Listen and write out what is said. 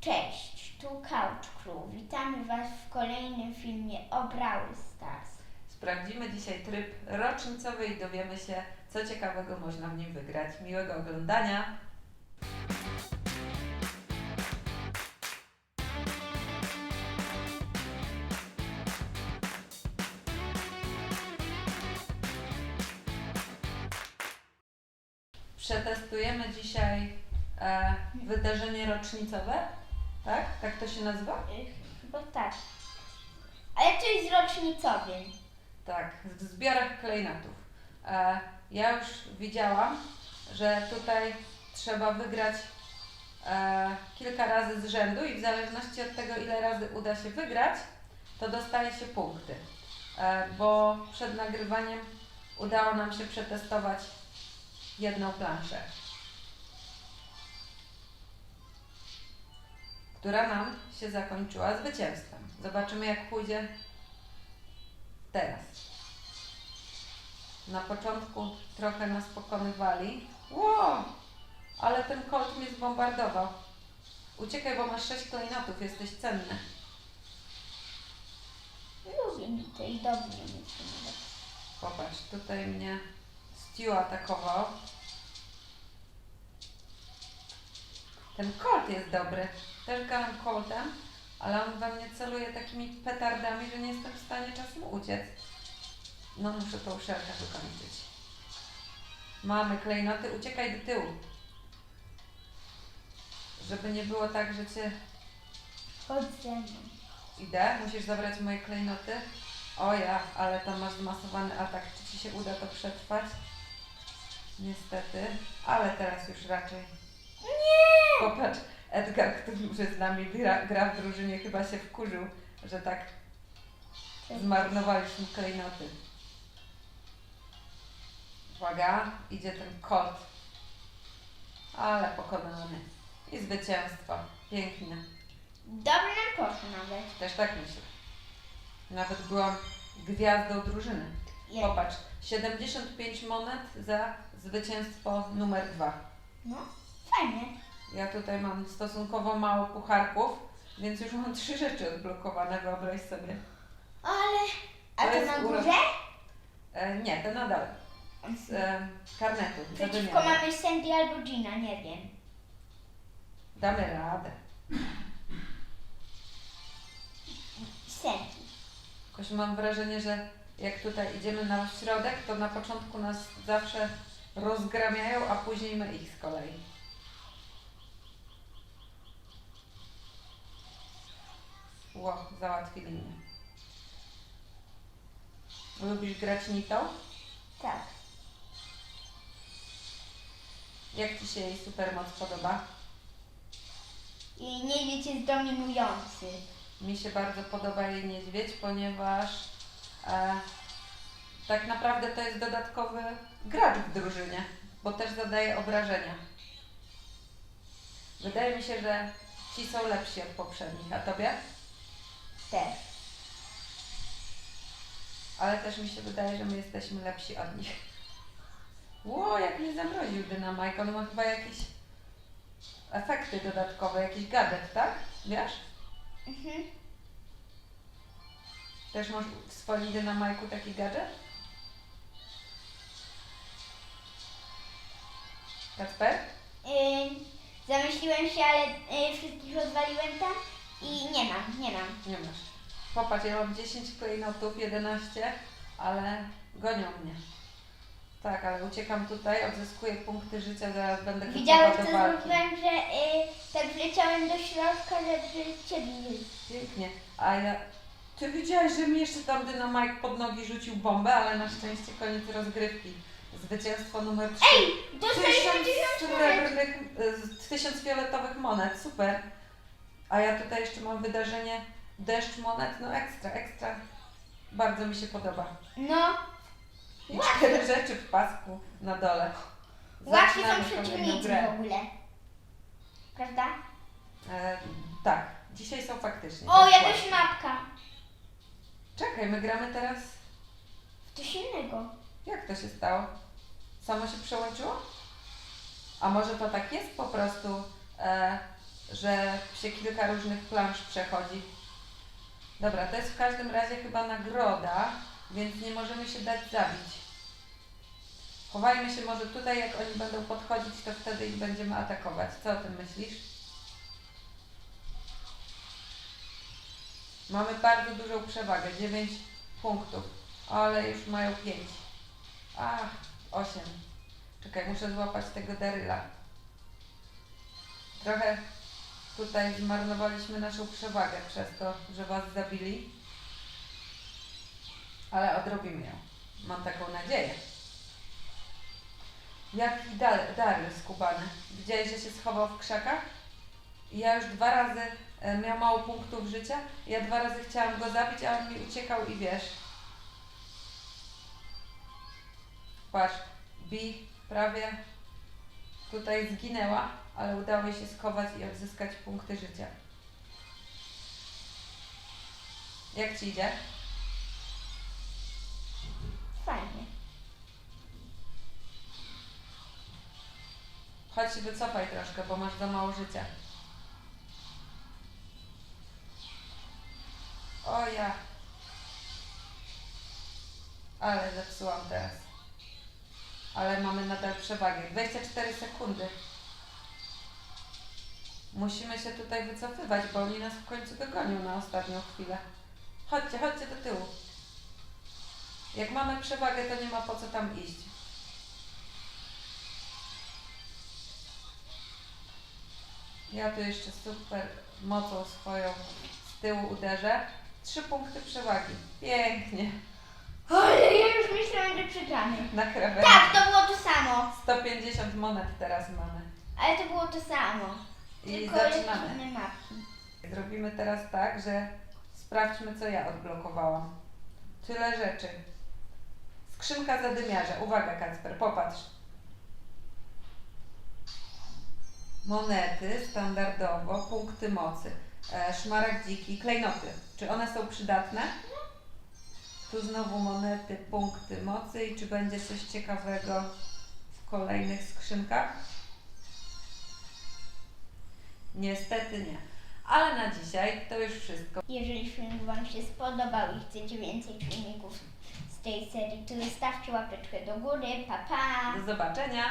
Cześć, tu Couch Crew. Witamy Was w kolejnym filmie o Brawl Stars. Sprawdzimy dzisiaj tryb rocznicowy i dowiemy się, co ciekawego można w nim wygrać. Miłego oglądania. Przetestujemy dzisiaj e, wydarzenie rocznicowe. Tak? Tak to się nazywa? Chyba tak. Ale to jest rocznicowy. Tak, w zbiorach klejnotów. E, ja już widziałam, że tutaj trzeba wygrać e, kilka razy z rzędu i w zależności od tego, ile razy uda się wygrać, to dostaje się punkty. E, bo przed nagrywaniem udało nam się przetestować jedną planszę, która nam się zakończyła zwycięstwem. Zobaczymy, jak pójdzie teraz. Na początku trochę nas pokonywali. Wow! Ale ten kolt mnie zbombardował. Uciekaj, bo masz sześć klejnotów, jesteś cenny. Lubię mi to i dobrze mi to. Popatrz, tutaj mnie Stu atakował. Ten kolt jest dobry. Też gram koltem, ale on we mnie celuje takimi petardami, że nie jestem w stanie czasem uciec. No muszę tą szelkę wykończyć. Mamy klejnoty, uciekaj do tyłu. Żeby nie było tak, że cię Chodź ze mną. Idę, musisz zabrać moje klejnoty. O ja, ale tam masz zmasowany atak. Czy ci się uda to przetrwać? Niestety, ale teraz już raczej. Popatrz, Edgar, który z nami gra, gra w drużynie, chyba się wkurzył, że tak zmarnowaliśmy klejnoty. Uwaga, idzie ten kot. Ale pokonany. I zwycięstwo. Pięknie. Dobrze nam poszło nawet. Też tak myślę. Nawet byłam gwiazdą drużyny. Je- Popatrz, 75 monet za zwycięstwo numer dwa. No, fajnie. Ja tutaj mam stosunkowo mało pucharków, więc już mam trzy rzeczy odblokowane, wyobraź sobie. Ale... A To to jest na urok. górze? E, nie, to nadal. Z e, karnetu. za Przeciwko wymianę. mamy Sandy albo Gina, nie wiem. Damy radę. Sandy. Jakoś mam wrażenie, że jak tutaj idziemy na środek, to na początku nas zawsze rozgramiają, a później my ich z kolei. Ło, załatwili mnie. Lubisz grać nitą? Tak. Jak Ci się jej supermoc podoba? I niedźwiedź jest dominujący. Mi się bardzo podoba jej niedźwiedź, ponieważ e, tak naprawdę to jest dodatkowy gracz w drużynie, bo też zadaje obrażenia. Wydaje mi się, że ci są lepsi od poprzednich, a tobie? Też. Ale też mi się wydaje, że my jesteśmy lepsi od nich. Ło, jak mnie zamroził dynamajk, on ma chyba jakieś efekty dodatkowe, jakiś gadżet, tak? Wiesz? Mhm. Też masz w swoim dynamajku taki gadżet? Kacper? Yy, zamyśliłem się, ale yy, wszystkich rozwaliłem tam i nie mam, nie mam. Nie masz. Popatrz, ja mam 10 klejnotów, 11, ale gonią mnie. Tak, ale uciekam tutaj, odzyskuję punkty życia, zaraz będę Widziałem, co do walki. zrobiłem, że yy, tak wleciałem do środka, żeby ciebie nie... Pięknie. A ja... Ty widziałeś, że mi jeszcze tam dynamajk pod nogi rzucił bombę, ale na szczęście koniec rozgrywki. Zwycięstwo numer 3. Ej, dostaliśmy Tysiąc tysiąc monet. srebrnych, y, tysiąc fioletowych monet, super. A ja tutaj jeszcze mam wydarzenie deszcz monet, no ekstra, ekstra. Bardzo mi się podoba. No, I cztery rzeczy w pasku na dole. łatwi są Zaczynamy kolejną przeciwnicy grę. w ogóle. Prawda? E, tak, dzisiaj są faktycznie. O, tak jakaś mapka. Czekaj, my gramy teraz. W coś innego. Jak to się stało? Samo się przełączyło? A może to tak jest po prostu, e, że się kilka różnych plansz przechodzi. Dobra, to jest w każdym razie chyba nagroda, więc nie możemy się dać zabić. Chowajmy się może tutaj, jak oni będą podchodzić, to wtedy ich będziemy atakować. Co o tym myślisz? Mamy bardzo dużą przewagę, 9 punktów, ale już mają 5. Ach, 8. Czekaj, muszę złapać tego Daryla. Trochę tutaj zmarnowaliśmy naszą przewagę przez to, że Was zabili. Ale odrobimy ją. Mam taką nadzieję. Jaki Dar- Daryl skubany? Widziałeś, że się schował w krzakach? I ja już dwa razy e, miał mało punktów życia. Ja dwa razy chciałam go zabić, a on mi uciekał i wiesz. Patrz, Bi prawie tutaj zginęła, ale udało jej się schować i odzyskać punkty życia. Jak ci idzie? Fajnie. Chodź się wycofaj troszkę, bo masz za mało życia. O ja. Ale zepsułam teraz. Ale mamy nadal przewagę. 24 sekundy. Musimy się tutaj wycofywać, bo oni nas w końcu dogonią na ostatnią chwilę. Chodźcie, chodźcie do tyłu. Jak mamy przewagę, to nie ma po co tam iść. Ja tu jeszcze super mocą swoją z tyłu uderzę. Trzy punkty przewagi. Pięknie. Ale ja już myślałam, że przegramy. Na krawędzi. Tak, to było to samo. 150 monet teraz mamy. Ale to było to samo. I Tylko zaczynamy. jakieś inne mapki. Zrobimy teraz tak, że sprawdźmy, co ja odblokowałam. Tyle rzeczy. Skrzynka zadymiarza. Uwaga, Kacper, popatrz. Monety standardowo, punkty mocy, e, szmaragd dziki, klejnoty. Czy one są przydatne? Tu znowu monety, punkty mocy i czy będzie coś ciekawego kolejnych skrzynkach? Niestety nie. Ale na dzisiaj to już wszystko. Jeżeli film Wam się spodobał i chcecie więcej filmików z tej serii, to zostawcie łapeczkę do góry. Pa, pa! Do zobaczenia.